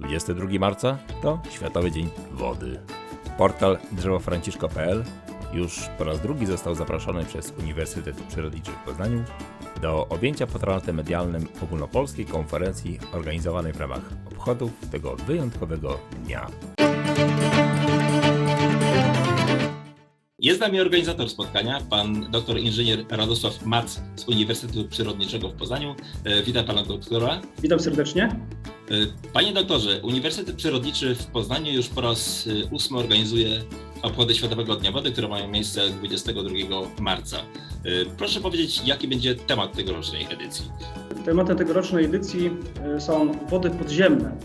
22 marca to Światowy Dzień Wody. Portal drzewofranciszko.pl już po raz drugi został zaproszony przez Uniwersytet Przyrodniczy w Poznaniu do objęcia patronatem medialnym ogólnopolskiej konferencji organizowanej w ramach obchodów tego wyjątkowego dnia. Jest z nami organizator spotkania, pan doktor inżynier Radosław Mac z Uniwersytetu Przyrodniczego w Poznaniu. E, Witam pana doktora. Witam serdecznie. E, Panie doktorze, Uniwersytet Przyrodniczy w Poznaniu już po raz e, ósmy organizuje obchody Światowego Dnia Wody, które mają miejsce 22 marca. E, Proszę powiedzieć, jaki będzie temat tegorocznej edycji? Tematem tegorocznej edycji y, są wody podziemne,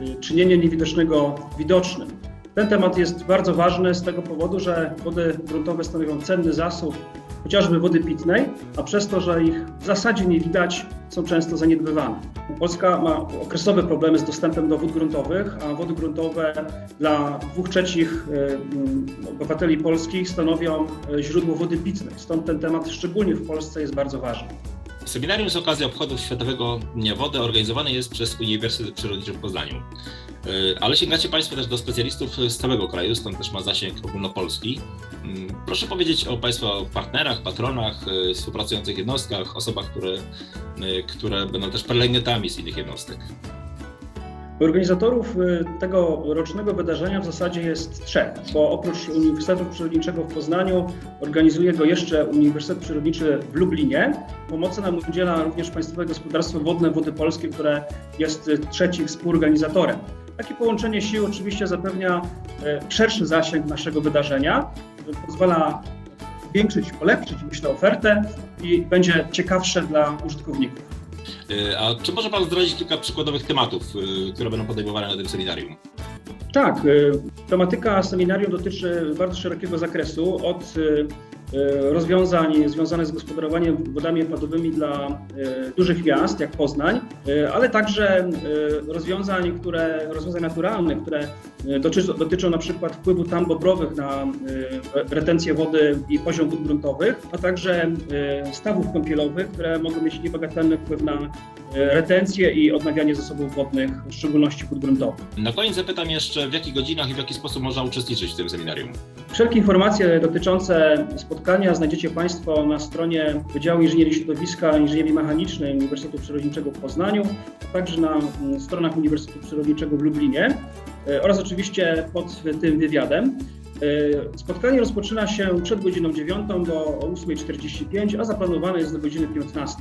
y, czynienie niewidocznego widocznym. Ten temat jest bardzo ważny z tego powodu, że wody gruntowe stanowią cenny zasób, chociażby wody pitnej, a przez to, że ich w zasadzie nie widać, są często zaniedbywane. Polska ma okresowe problemy z dostępem do wód gruntowych, a wody gruntowe dla dwóch trzecich y, mm, obywateli polskich stanowią y, źródło wody pitnej. Stąd ten temat szczególnie w Polsce jest bardzo ważny. Seminarium z okazji obchodów Światowego Dnia Wody organizowane jest przez Uniwersytet Przyrodniczy w Poznaniu. E, Ale sięgacie Państwo też do specjalistów z całego kraju, stąd też ma zasięg ogólnopolski. Mm, Proszę powiedzieć o Państwa partnerach, patronach, e, współpracujących jednostkach, osobach, które, e, które będą też prelegentami z innych jednostek. Organizatorów tego rocznego wydarzenia w zasadzie jest trzech, bo oprócz Uniwersytetu Przyrodniczego w Poznaniu organizuje go jeszcze Uniwersytet Przyrodniczy w Lublinie. Pomocy nam udziela również Państwowe Gospodarstwo Wodne Wody Polskie, które jest trzecim współorganizatorem. Takie połączenie sił oczywiście zapewnia y, szerszy zasięg naszego wydarzenia, pozwala zwiększyć, polepszyć, myślę, ofertę i będzie ciekawsze dla użytkowników. E, A czy może Pan zdradzić kilka przykładowych tematów, e, które będą podejmowane na tym seminarium? Tak, tematyka seminarium dotyczy bardzo szerokiego zakresu, od rozwiązań związanych z gospodarowaniem wodami opadowymi dla y, dużych miast, jak Poznań, y, ale także rozwiązań, które, rozwiązań naturalnych, które dotyczą, dotyczą na przykład wpływu tam bobrowych na retencję wody i poziom wód gruntowych, a także stawów kąpielowych, które mogą mieć niebagatelny wpływ na retencję i odnawianie zasobów wodnych, w szczególności wód gruntowych. Na koniec zapytam jeszcze, w jakich godzinach i w jaki sposób można uczestniczyć w tym seminarium? Wszelkie informacje dotyczące spotkania znajdziecie Państwo na stronie Wydziału Inżynierii Środowiska i Inżynierii Mechanicznej Uniwersytetu Przyrodniczego w Poznaniu, a także na mm, stronach Uniwersytetu Przyrodniczego w Lublinie e, oraz oczywiście pod tym wywiadem. E, Spotkanie rozpoczyna się przed godziną 9, bo o 8.45, a zaplanowane jest do godziny 15.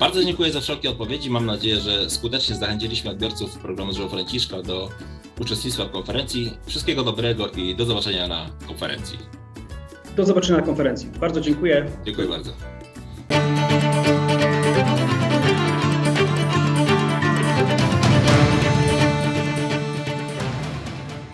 Bardzo dziękuję za wszelkie odpowiedzi. Mam nadzieję, że skutecznie zachęciliśmy odbiorców programu Drzewo Franciszka do uczestnictwa w konferencji. Wszystkiego dobrego i do zobaczenia na konferencji. Do zobaczenia na konferencji. Bardzo dziękuję. Dziękuję bardzo.